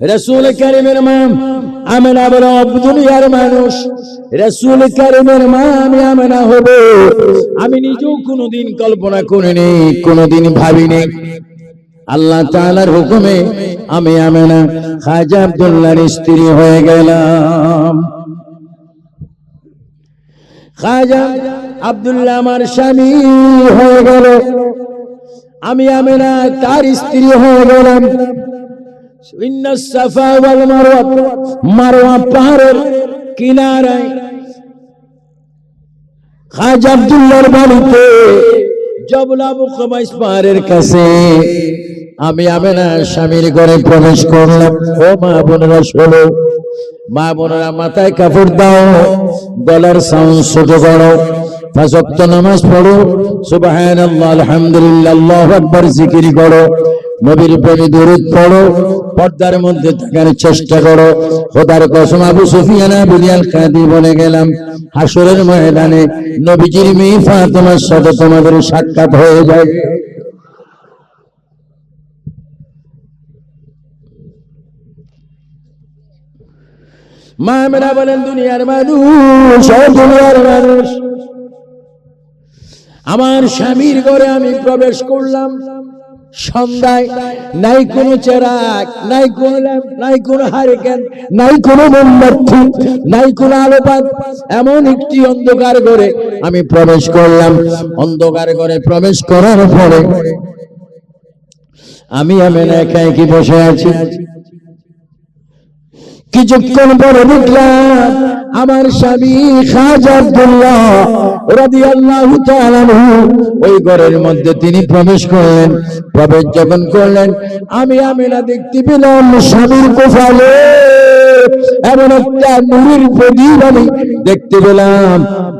রসুল করিমের মা আমেনা বলো দুনিয়ার মানুষ। রসুল করিমের মা আমি আমেনা হব। আমি নিজেও কোনোদিন কল্পনা করিনি, কোনোদিন ভাবিনি। আল্লাহ তাআলার হুকুমে আমি আমেনা, খাজা আব্দুল্লাহর স্ত্রী হয়ে গেলাম। খাজা আব্দুল্লাহ আমার স্বামী হয়ে গেল। আমি আমেনা তার স্ত্রী হয়ে গেলাম। সাফা আমি আমেনা স্বামীর ঘরে প্রবেশ করলাম। ও মা বোনেরা, শোনো, মা বোনেরা মাথায় কাপড় দাও, গলার সাউন্ড ছোট করো নামাজ পড়ো, সুবহানাল্লাহ, আলহামদুলিল্লাহ আকবার, জিকির করো। নবীর প্রেমে দরুদ পড়ো, পর্দার মধ্যে থাকার চেষ্টা করো। খোদার কসম আবু সুফিয়ান বিলিয়াল কাদি বলে গেলাম হাসরের ময়দানে নবীজির মেয়ে ফাতেমার সাথে তোমাদের সাক্ষাৎ হয়ে যায়। মা বলেন, দুনিয়ার মানুষ দুনিয়ার মানুষ। আমার স্বামীর ঘরে আমি প্রবেশ করলাম। সন্ধ্যায়, নাই কোনো চেরাক নাই কোনো নাই কোনো হারিকেন, নাই কোনো মোমবাতি, নাই কোনো আলোপাত, এমন একটি অন্ধকার ঘরে আমি প্রবেশ করলাম। অন্ধকার ঘরে প্রবেশ করার পরে আমি আমি একা একই বসে আছি। কিছুক্ষণ পরে দেখলাম আমার স্বামী খাজা আব্দুল্লাহ ওই ঘরের মধ্যে তিনি প্রবেশ করলেন প্রবেশ যখন করলেন, আমি আমিনা দেখতে পেলাম স্বামীর কোফালে এমন একটা নূরের প্রদীপ আমি দেখতে পেলাম।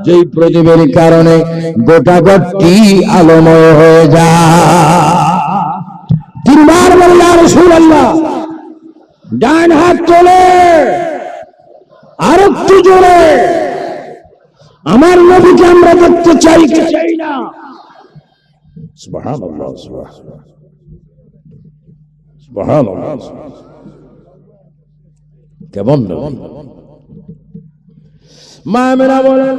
যেই প্রদীপের কারণে গোটা ঘরটি আলোময় হয়ে যায়। তিনবার বললাম রাসূলুল্লাহ, ডান হাত চলে আর একটু জোরে। আমার নবীকে আমরা দেখতে চাই চাই না কেমন মা মেরা বলেন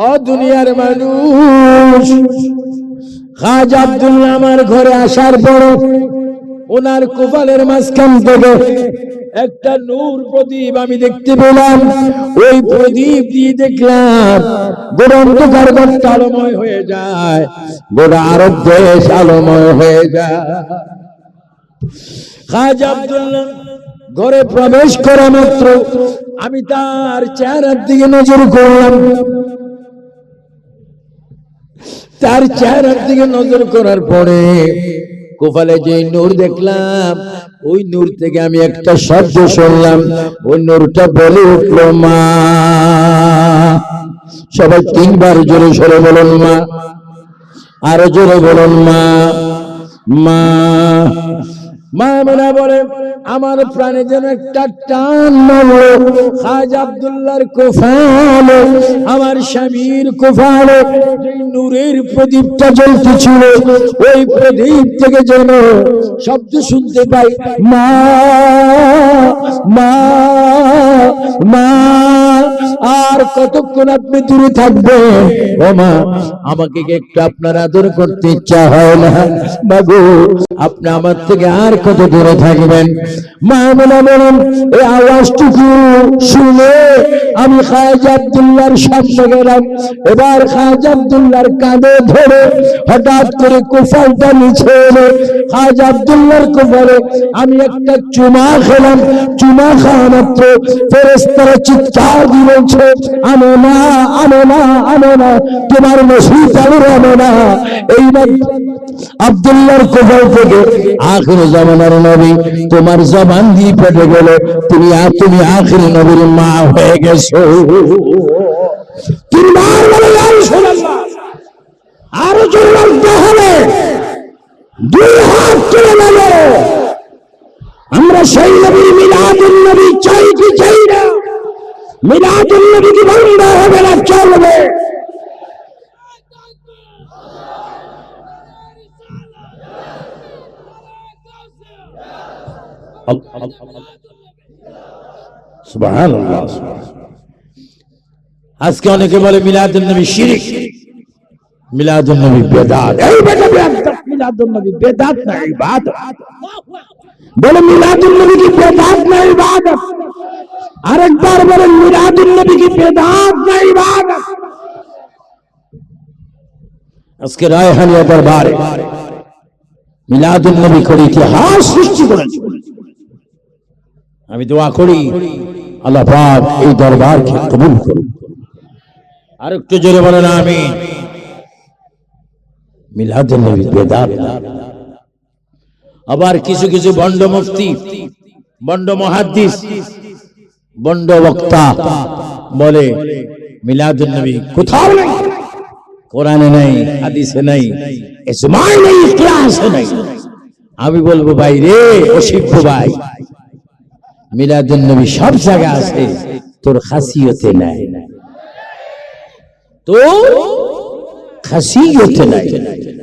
ও দুনিয়ার মানুষ, খাজ আব্দুল্লাহ আমার ঘরে আসার পর ওনার কোপালের মাঝখান থেকে একটা নূর প্রদীপ আমি দেখতে পেলাম। ওই প্রদীপ দিয়ে দেখলাম গোটা অন্ধকার ঘরটা আলোময় হয়ে যায়, গোটা আরব দেশ আলোময় হয়ে যায়। খাজা আব্দুল্লাহ ঘরে প্রবেশ করা মাত্র আমি তার চেহারার দিকে নজর করলাম। তার চেহারার দিকে নজর করার পরে কোপালে যে নূর দেখলাম, ওই নূর থেকে আমি একটা শব্দ শুনলাম। ওই নূরটা বলে উঠল, মা। সবাই তিনবার জোরে সরে বলুন মা। আরও জোরে বলুন মা। মা। মা মনে বলে, আমার প্রাণে যেন একটা টান আমার স্বামীর নূরের প্রদীপটা জ্বলতেছিল, ওই প্রদীপ থেকে যেন শব্দ শুনতে পাই, মা মা মা, আর কতক্ষণ আপনি দূরে থাকবে ও মা, আমাকে একটু আপনার আদর করতে ইচ্ছা হয় না? বাবু আপনি আমার থেকে আর কত দূরে থাকবেন? আমি সামনে গেলাম। এবার কাঁধে ধরে হঠাৎ করে নিচে এলো। আমি একটা চুমা খেলাম। চুমা খাওয়া মাত্র ফেরেস্তারা চিৎকার দিয়েছে আনো না আনো না আনো না, তোমার নসিব আনো না। এইবার আব্দুল্লাহর কোফাল থেকে আখির জামানার নবী, তোমার জবান দিয়ে পেটে গেল। তুমি আর তুমি আখির নবীর মা হয়ে গেছো। আরও হবে দুই নেব। আমরা সেই নবীর মিলাদুন নবী চাই কি চাই না? মিলাদুন নবী কি বন্ধ হবে না, চলবে। আজকে অনেকে বলে মিলাদুন নবী শিরিক মিলাদুন নবী বেদাত বেদাত নবী বেদাত বলে মিলাদুন নবী কি বেদাত আরেকবার বলেন মিলাদুন নবী কি বেদাত না, ইবাদত? আজকে রায়হানিয়া দরবারে মিলাদুন নবী করে ইতিহাস সৃষ্টি করেছে। আমি দোয়া করি, আল্লাহ পাক এই দরবারকে কবুল করুন আর একটু জোরে বলেন আমি মিলাদুন নবী, বেদাত। আবার কিছু কিছু বন্ড মুফতি, বন্ড মহাদ্দিস বন্ড বক্তা বলে মিলাদুন নবী, কোথাও নেই। কোরআনে নাই, হাদিসে নাই ইসমাই নেই ইতিহাসে নাই। আমি বলব, ভাই রে অসিদ্ধ ভাই মিলাদুল নবী সব জায়গায় আছে। তোর খাসিয়তে নাই। তো খাসিয়তে নাই।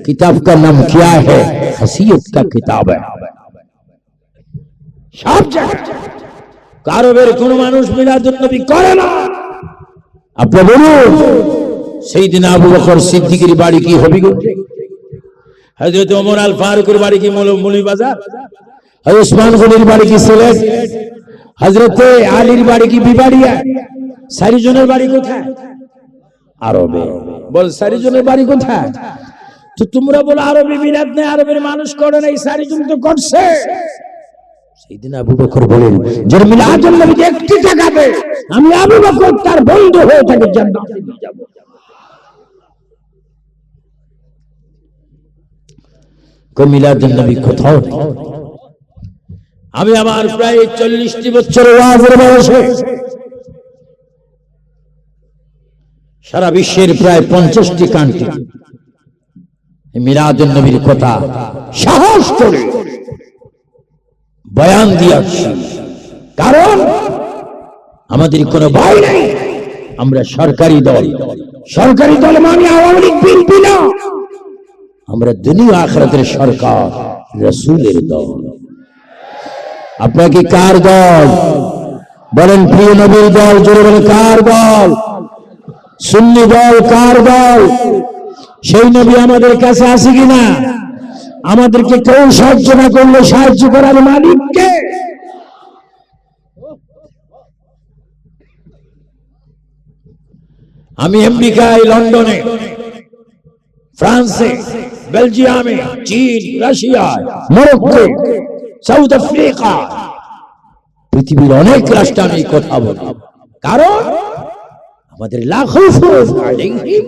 কিতাব কা নাম কি হে? খাসিয়ত কা কিতাব সব জায়গায়। কারবের কোন মানুষ মিলাদুল নবী করে না। আপনি বলুন সেই দিন আবু বকর সিদ্দিকের বাড়ি কি হবি গো? হযরত ওমর আল ফারুকের বাড়ি কি মৌলী বাজার? হযরত ওসমান গনির বাড়ি কি সিলেট? হযরত আলীর বাড়ি কি বিবাড়িয়া? চারিজনের বাড়ি কোথায়? আরবে। বল, চারিজনের বাড়ি কোথায়? তো তোমরা বলো, আরবে মিলাদ নেই, আরবের মানুষ করে নাই, চারিজন তো করছে। সেইদিন আবু বকর বলেন যে মিলাদুল নবী একটি আমি আবু বকর তার বন্ধু হয়ে জান্নাতে যাব। কো মিলাদুল কোথাও আমি আমার প্রায় চল্লিশটি বছর বয়সে সারা বিশ্বের প্রায় পঞ্চাশটি কান্ট্রি মিরাজুল নবীর কথা সাহস করে বয়ান দিয়েছি। কারণ আমাদের কোনো ভয় নেই, আমরা সরকারি দল। সরকারি দল মানে আওয়ামী লীগ, বিএনপি না। আমরা দুনিয়া আখরাতের সরকার, রসুলের দল। আপনাকে কার দল? বলেন প্রিয় নবীর দল, জোরে বলে কার দল? সুন্নি দল কার দল? সেই নবী আমাদের কাছে আছে কিনা? আমাদেরকে কেউ সাহায্য না করলে সাহায্য করার মালিককে? আমি আমেরিকায়, লন্ডনে, ফ্রান্সে, বেলজিয়ামে, চীন, রাশিয়ায় মরক্কো সাউথ আফ্রিকা। পৃথিবীর অনেক রাষ্ট্রে আমি কথা বলি। কারণ আমাদের লা খাউফুন আলাইহিম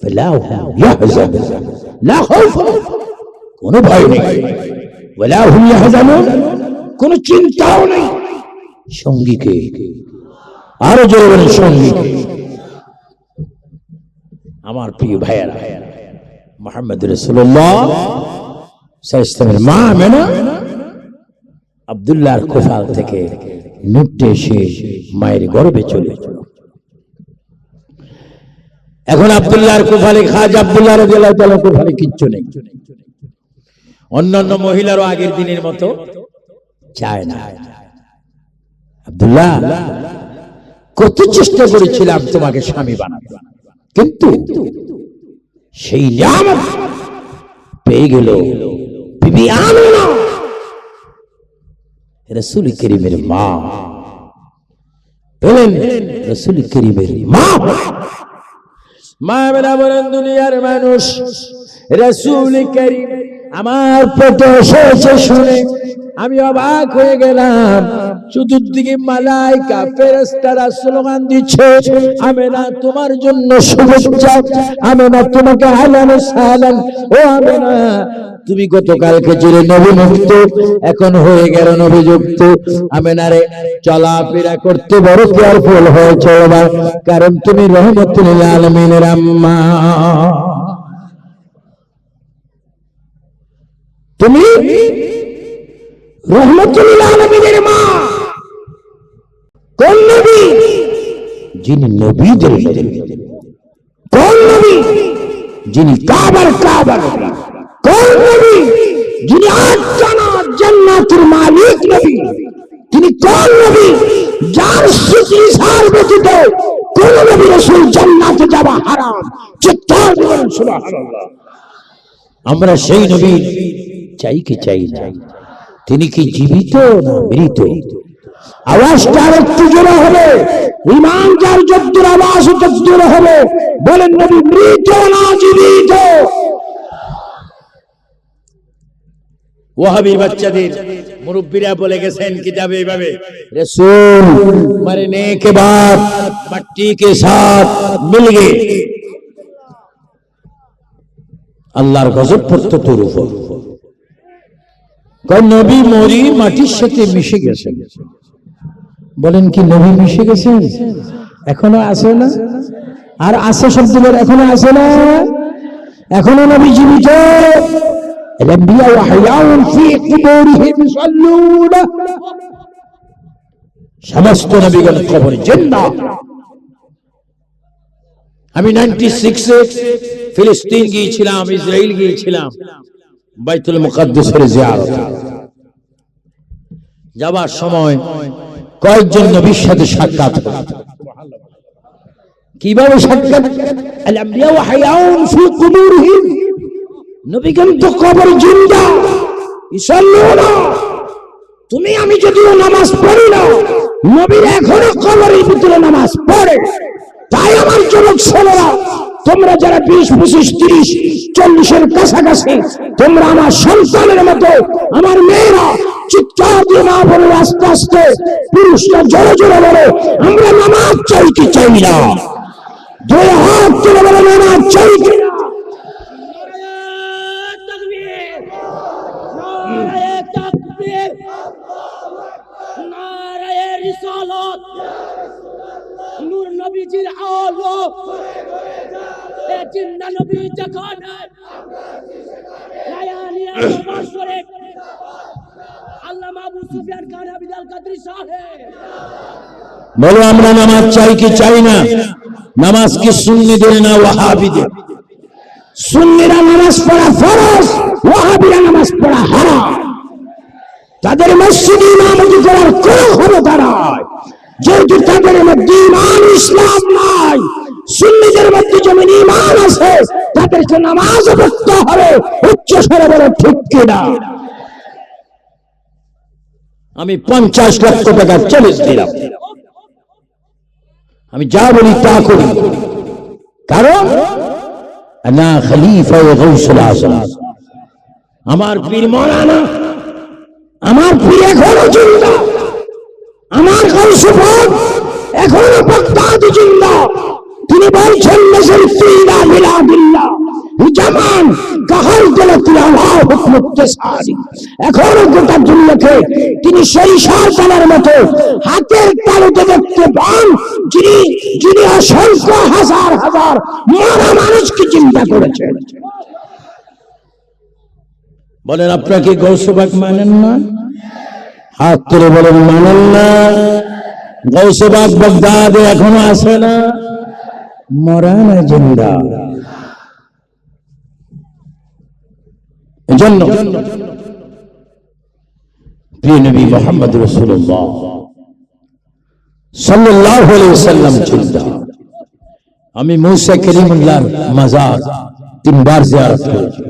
ফালা হুম ইয়াহজানুন লা খাউফুন কোনো ভয় নেই। কোনো চিন্তাও নেই। সঙ্গীকে, আরও জোরে সঙ্গীকে। আমার প্রিয় ভাইয়েরা, মোহাম্মদ রসুল্লাহ মা মেনা আবদুল্লাহর কোফাল থেকে নুটে এসে মায়ের গর্বে চলে এখন আবদুল্লাহর কোফালে খাজ আবদুল্লাহ কোফালে কিচ্ছু নেই। অন্যান্য মহিলারও আগের দিনের মতো চায় না। আব্দুল্লাহ, কত চেষ্টা করেছিলাম তোমাকে স্বামী বানাতে, কিন্তু সেই পেয়ে গেল। বিবি আমিনা রসুল করিমের মা। বলেন রসুল করিমের মা। মা বেলা বলেন দুনিয়ার মানুষ রসুল করিম আমার পেটে এসেছে শুনে আমি অবাক হয়ে গেলাম। চতুর্দিকে মালাইকা ফেরেস্তারা স্লোগান দিচ্ছে, আমি না তোমার জন্য শুভেচ্ছা, আমি না তোমাকে হালান সালান ও আমি না তুমি গতকালকে ছিলে নবীমুক্ত, এখন হয়ে গেল নবীযুক্ত। আমি না রে, চলাফেরা করতে বড় কেয়ারফুল হয়ে চলবা কারণ তুমি রহমতুল আলমিনের আম্মা। তুমি রহমতুল আলমিনের মা। কোন নবী? যিনি নবীদের নবী। কোন নবী? যিনি কাবার কাবার। কোন নবী? যিনি আট জানা জান্নাতের মালিক নবী। তিনি কোন নবী? যার স্মৃতি সার ব্যতীত কোন নবী রসুল জান্নাতে যাওয়া হারাম। সুবহানাল্লাহ। আমরা সেই নবী চাই কি চাই না? তিনি কি জীবিত না মৃত? আওয়াজটা একটু জোরে হবে। ইমান যার যদ্দুর আওয়াজ যদ্দুর হবে। বলেন নবী মৃত না জীবিত? বাচ্চাদের মুরব্বীরা বলে গেছেন কিতাবে এইভাবে কে সাথ মিল আল্লাহর গজব পড়তো তোর উপর। কয়, নবী মরি, মাটির সাথে মিশে গেছেন। বলেন, কি নবী মিশে গেছেন? এখনও আছে না? আর আছে শব্দের এখনও আছে না? এখনও নবী জীবিত। সমস্ত নবীগণ খবর জিন্দা আমি নাইনটি সিক্সে ফিলিস্তিন গিয়েছিলাম ইসরায়েল গিয়েছিলাম। বাইতুল মুকাদ্দাসের জিয়ারত। যাবার সময় কয়েকজন নবীর সাথে সাক্ষাৎ কীভাবে সাক্ষাৎ? আল-আম্বিয়া ওয়া হায়াউন ফি কুবুরহিম নবীগণ তো কবর জিন্দা। ইসাল্লুনা তুমি আমি যদিও নামাজ পড়ি না নবীর এখনও কবরের ভিতরে নামাজ পড়ে। তাই আমার যুবক ছেলেরা তোমরা যারা বিশ, পঁচিশ, তিরিশ, চল্লিশের কাছাকাছি, তোমরা আমার সন্তানের মতো, আমার মেয়েরা চিৎকার দিয়ে না বলে আস্তে আস্তে পুরুষরা জোরে জোরে বলে, আমরা নামাজ চাই কি চাই না? দুই হাত তুলে বলে, নামাজ চাই কি? না নূর নবীজির আলো নবী যখন বলো, আমরা নামাজ চাই কি চাই না? নামাজ কি সুন্নিদের না ওয়াহাবিদের? সুন্নিরা নামাজ পড়া ফরজ, ওয়াহাবিরা নামাজ পড়া হারাম। তাদের মসজিদ ইমামতি করার কোন ক্ষমতা নাই। যেহেতু তাদের মধ্যে ইমান, ইসলাম নাই তাদেরকে নামাজ পড়তে হবে, উচ্চ স্বরে বলে, ঠিক কিনা? আমি পঞ্চাশ লক্ষ টাকা চ্যালেঞ্জ দিলাম। আমি যা বলি তা করি। কারণ না আমার পীর মৌলানা, আমার পীর এখনও জিন্দা, আমার গৌসুফত এখনও বগদাদ জিন্দা। তিনি বলছেন, নজর তুইলা মিলা বিল্লাহ। জামান আল্লাহ হুকম ইত্তেসারি এখনও গোটা দুনিয়াকে তিনি সেই সরকারের মতো হাতের তালুতে দেখতে পান, যিনি যিনি অসংখ্য হাজার হাজার মারা মানুষকে চিন্তা করেছেন। বলেন, আপনাকে গৌসবাক মানেন না? হাত তুলে বলেন, মানেন না। গৌসবাক বগদাদে এখনও আসে না? মরা না জিন্দা। এজন্য প্রিয় নবী মোহাম্মদ রসুল্লাহ সাল্লাল্লাহু আলাইহি ওয়াসাল্লাম চিন্তা আমি মুসা করিমুল্লাহর মাজার তিনবার জিয়ারত করেছি।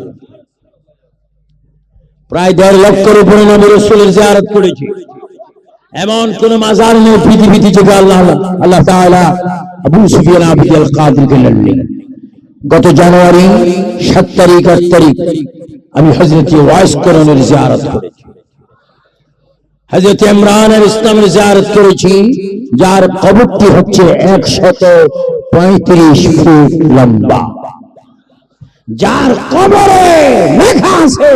প্রায় দেড় লক্ষের উপরে নবী রসুলের জিয়ারত করেছি। এমন কোন মাজার নেই পৃথিবীতে আল্লাহ আল্লাহ তাআলা আবু সুফিয়ান লড়লেন গত জানুয়ারি সাত তারিখ, আট তারিখ আমি হজরত ওয়াইস করণের জিয়ারত করেছি। হজরত ইমরানের ইসলামের জিয়ারত করেছি, যার কবরটি হচ্ছে একশত পঁয়ত্রিশ ফুট লম্বা। যার কবরে লেখা আছে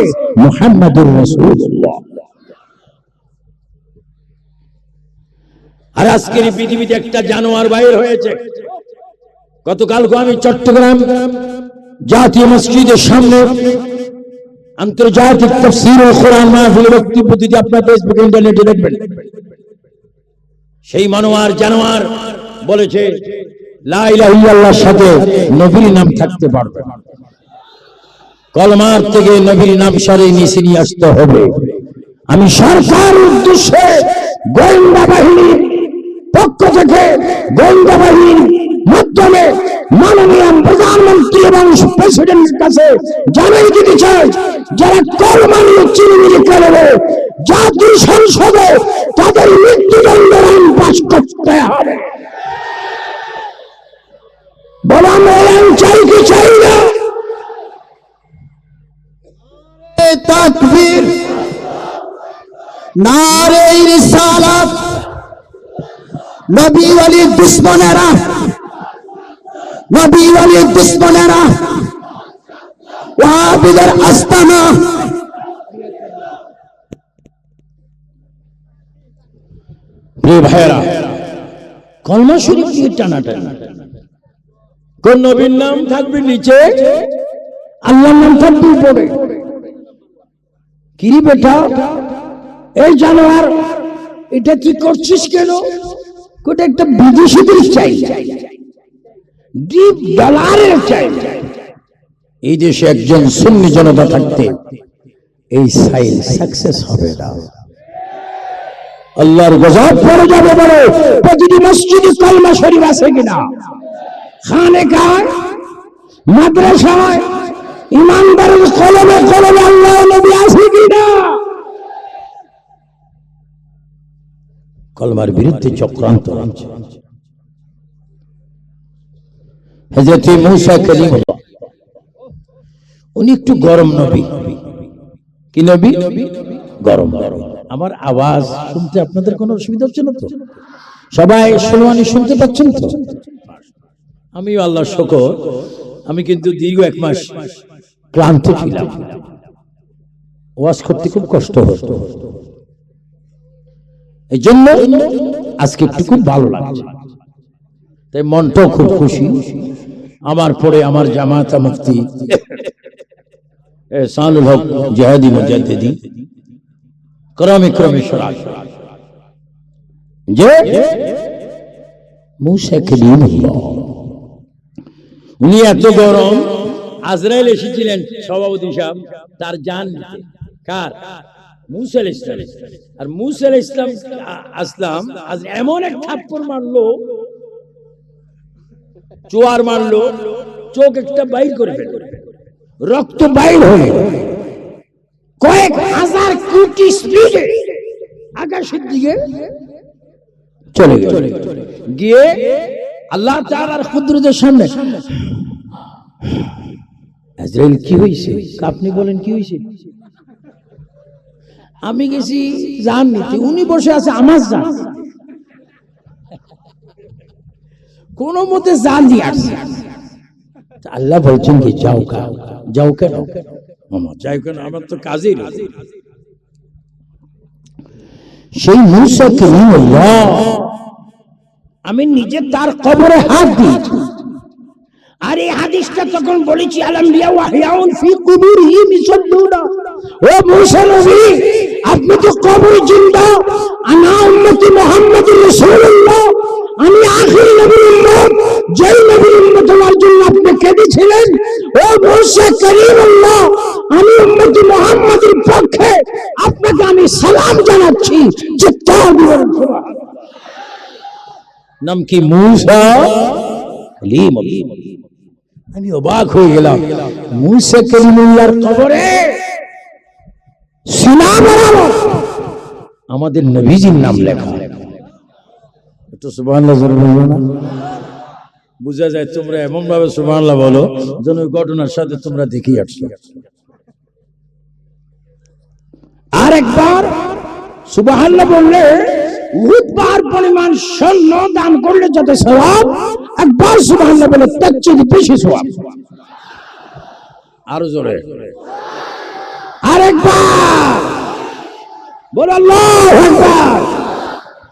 মুহাম্মদুর রাসূলুল্লাহ। আর আজকের পৃথিবীতে একটা জানোয়ার বাইর হয়েছে। গতকালকে আমি চট্টগ্রাম জাতীয় মসজিদের সামনে আন্তর্জাতিক তফসির ও কোরআন মাহফিল বক্তব্য দিতে আপনার ফেসবুক ইন্টারনেটে দেখবেন সেই মনোয়ার জানোয়ার বলেছে, লা ইলাহা ইল্লাল্লাহর সাথে নবীর নাম থাকতে পারবে। কলমার থেকে নবীর নাম সারে নিচে নিয়ে আসতে হবে আমি সরকার উদ্দেশ্যে গোয়েন্দা বাহিনীর পক্ষ থেকে গোয়েন্দা বাহিনীর মাধ্যমে মাননীয় প্রেসিডেন্টের কাছে সংসদে তাদের মৃত্যুদণ্ডের আইন পাশ করতে হবে। নারে রিসালাত নবী ওয়ালির দুশ্মনেরা দুশ্মনেরা আস্তানা। কলমা শরীফ দিয়ে কোন নবীর নাম থাকবে নিচে? আল্লাহর নাম থাকবে উপরে। কিরি বেটা? এই জানোয়ার, এটা কি করছিস কেন? কোটা একটা বিদেশিদের চাই। এই দেশে একজন সুন্নি জনতা থাকতে এই সাকসেস হবে না। আল্লাহর গজব পরে যাবে বলে, প্রতিটি কলমা শরীফ আছে কিনা? খানে খায় মাদ্রাসায় কলমে কলমে আল্লাহ নবী আছে কিনা? কলমার বিরুদ্ধে চক্রান্ত হযরত মূসা কলিমুল্লাহ উনি একটু গরম নবী। কি নবী? গরম গরম আমার আওয়াজ শুনতে আপনাদের কোনো অসুবিধা হচ্ছে না তো? সবাই শুনওয়ানি শুনতে পাচ্ছেন তো? আমিও আল্লাহ শকর, আমি কিন্তু দীর্ঘ এক মাস ক্লান্ত ছিলাম। ওয়াজ করতে খুব কষ্ট হতো। এই জন্য আজকে একটু খুব ভালো লাগছে। তাই মনটাও খুব খুশি। আমার পরে আমার জামাতা মুফতি। সানুল হক জেহাদি মুজাদ্দিদি। ক্রমে ক্রমে সরাজ যে মুসা কলিমুল্লাহ উনি এত গরম, আজরাইল এসেছিলেন সভাপতি সাহেব, তার জান কার? মুসাল ইসলাম আর মুসাল ইসলাম আসলাম আজ এমন এক থাপ্পড় মারলো চোয়ার মারলো, চোখ একটা বাইর করে ফেলল। রক্ত বাইর হয়ে কয়েক হাজার কোটি স্পিডে আকাশের দিকে চলে গেল। গিয়ে আল্লাহ তাআলার কুদরতের সামনে, আজরাইল, কি হইছে? আপনি বলেন, কি হইছে? আমি গেছি জান নিতে উনি বসে আছে আমার জান কোন মতে জান দিয়ে আসছে আল্লাহ বলছেন কি যাও কা যাও কেন যাও কেন আমার তো কাজই। সেই মুসা কলিমুল্লাহ আমি নিজে তার কবরে হাত দিয়েছি। আর এই হাদিসটা তখন বলেছি আলাম্বিয়া ওয়াহিয়াউন ফি কুবুরিহিম ইসাল্লুনা ও মুসা নবী আপনি তো কবর জিন্দা আনা উম্মতি মুহাম্মদুর রাসূলুল্লাহ। আমি আখির নবীর উম্মত, যেই নবীর উম্মত হওয়ার জন্য আপনি কেঁদেছিলেন, ও মুসা করিমুল্লাহ, আমি উম্মতি মুহাম্মদের পক্ষে আপনাকে আমি সালাম জানাচ্ছি যে সুবহান নাম কি মুসা? কলিমুল্লাহ আমি অবাক হয়ে গেলাম। মুসা কলিমুল্লাহর কবরে সিনা বরাবর আমাদের নবীজির নাম লেখা। একটু যায় তোমরা এমন ভাবে সুবহানাল্লাহ বলো যেন ঘটনার সাথে তোমরা দেখি আসছো। আরেকবার সুবহানাল্লাহ বললে উহুদ পরিমাণ করলে একবার বলে আরও আরেকবার বল আল্লাহু আকবার ইয়া রাসূলুল্লাহ ইয়া ওলি আল্লাহ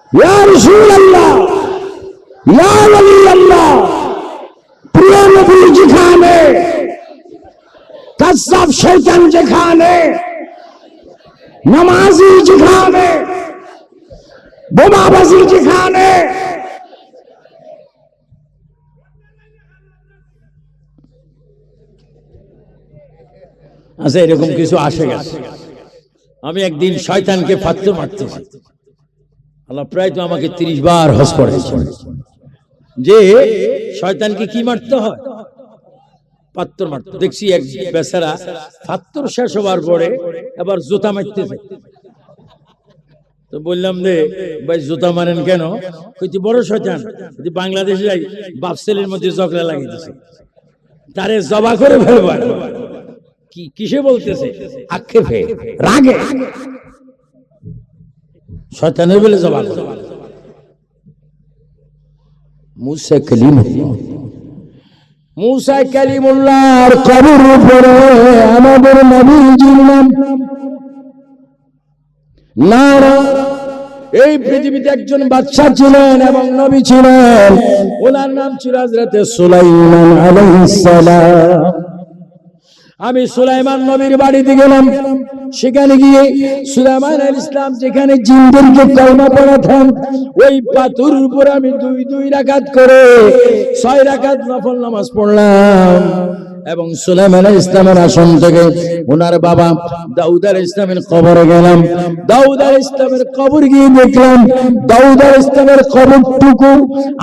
যেখানে, কাজ্জাব শয়তান যেখানে, নামাজি যেখানে, বোমাবাজি যেখানে আচ্ছা এরকম কিছু আসে গেছে। আমি একদিন শয়তানকে ফাত্ত মারতেছি আল্লাহ প্রায় তো আমাকে তিরিশ বার হস করেছে। যে শয়তানকে কি মারতে হয়? পাত্তর মারতে। দেখছি এক বেচারা পাত্তর শেষ হবার পরে এবার জুতা মারতেছে। তো বললাম রে, ভাই, জুতা মারেন কেন? কইছি বড় শয়তান। যদি বাংলাদেশে যাই, বাপ ছেলের মধ্যে ঝগড়া লাগিয়েছে তারে জবা করে ফেলব এখন। কি কিসে বলতেছে? আক্ষেপে। রাগে। শয়তানের বলে জবা করে। মুসা কালিমুল্লাহ। মুসা কালিমুল্লাহর কবর উপরে আমাদের নবীজির নাম। না না, এই পৃথিবীতে একজন বাচ্চা ছিলেন এবং নবী ছিলেন। ওনার নাম ছিল হযরতে সুলাইমান আলাইহিস সালাম। আমি সুলাইমান নবীর বাড়িতে গেলাম। সেখানে গিয়ে সুলাইমান আল ইসলাম যেখানে জিনদেরকে কলমা পড়াতেন ওই পাথর উপর আমি দুই দুই রাকাত করে ছয় রাকাত নফল নামাজ পড়লাম। এবং সুলাইমান ইসলামের আসন থেকে ওনার বাবা দাউদ আল ইসলামের কবরে গেলাম। দাউদ আল ইসলামের কবর গিয়ে দেখলাম, দাউদ আল ইসলামের কবরটুকু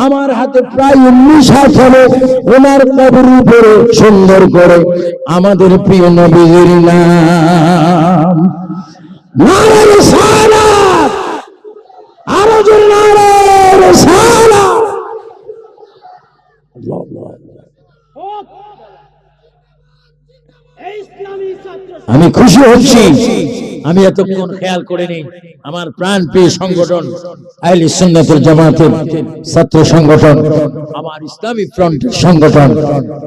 আমার হাতে প্রায় উনিশ হাত হলো ওনার কবর উপরে সুন্দর করে আমাদের প্রিয় নবীর নাম নারে রিসালাত আরও জোরে নারে রিসালাত আল্লাহ আল্লাহ হোক। এই ইসলামী ছাত্র আমি খুশি হচ্ছি। আমি এতক্ষণ খেয়াল করিনি আমার প্রাণ প্রিয় সংগঠন আহলে সুন্নাতুল জামাতের ছাত্র সংগঠন, আমার ইসলামী ফ্রন্ট সংগঠন,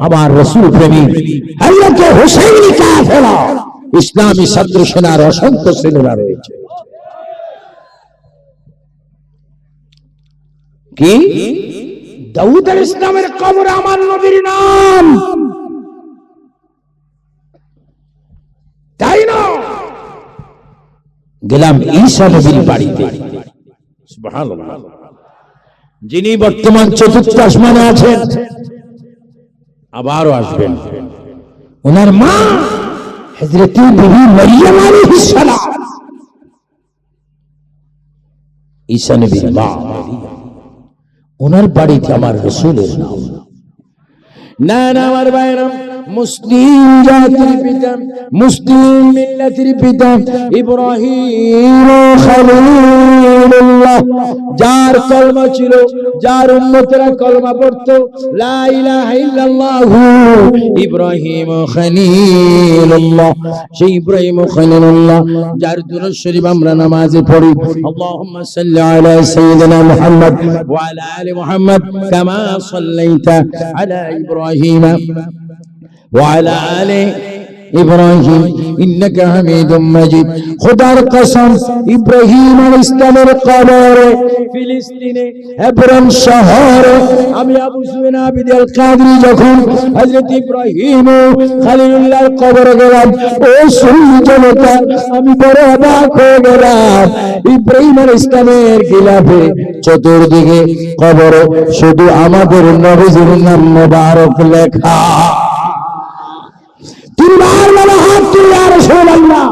আমার রসুল প্রেমী আল্লাহকে ইসলামী ছাত্র সেনার অসংখ্য ছেলেরা রয়েছে। কি? দাউদ ইসলামের কবর আমার নবীর নাম। তাই না? গেলাম ঈসা নবীর বাড়িতে। যিনি বর্তমান চতুর্থ আসমানে আছেন আবারও আসবেন। ওনার মা হযরতে বিবি মরিয়ম আলাইহিস সালাম। ঈসা নবীর মা ওনার বাড়িতে আমার রসুলের নাম। না না আমার ভাইরা মুসলিম জাতির পিতা, মুসলিম মিল্লাতির পিতা ইব্রাহিম খলিলুল্লাহ। যার কলমা ছিল, যার উম্মতেরা কলমা পড়তো, লা ইলাহা ইল্লাল্লাহু ইব্রাহিম খলিলুল্লাহ। সেই ইব্রাহিম খলিলুল্লাহ, যার দুরূদ শরীফ আমরা নামাজে পড়ি। আল্লাহুম্মা সাল্লি আলা সাইয়্যিদিনা মুহাম্মদ ওয়া আলা আলি মুহাম্মদ কামা সাল্লাইতা আলা ইব্রাহিম। وعلى آل ইব্রাহিম, ইন্নাকা হামিদুম মাজিদ। খোদার কসম, ইব্রাহিম আলাইহিস সালামের কবরে ফিলিস্তিনে, হেবরন শহরে, আমি আবু সুফিয়ান আবিদ কাদরি যখন হযরত ইব্রাহিম খলিলুল্লাহর কবরে গেলাম, ও সুন্নি জনতা আমি বড় অবাক হয়ে গেলাম। ইব্রাহিম আলাইহিস সালামের গিলাফে চতুর্দিকে কবর, শুধু আমাদের নবীজির নাম মোবারক লেখা। বলা হাত তুলে আর রাসূলুল্লাহ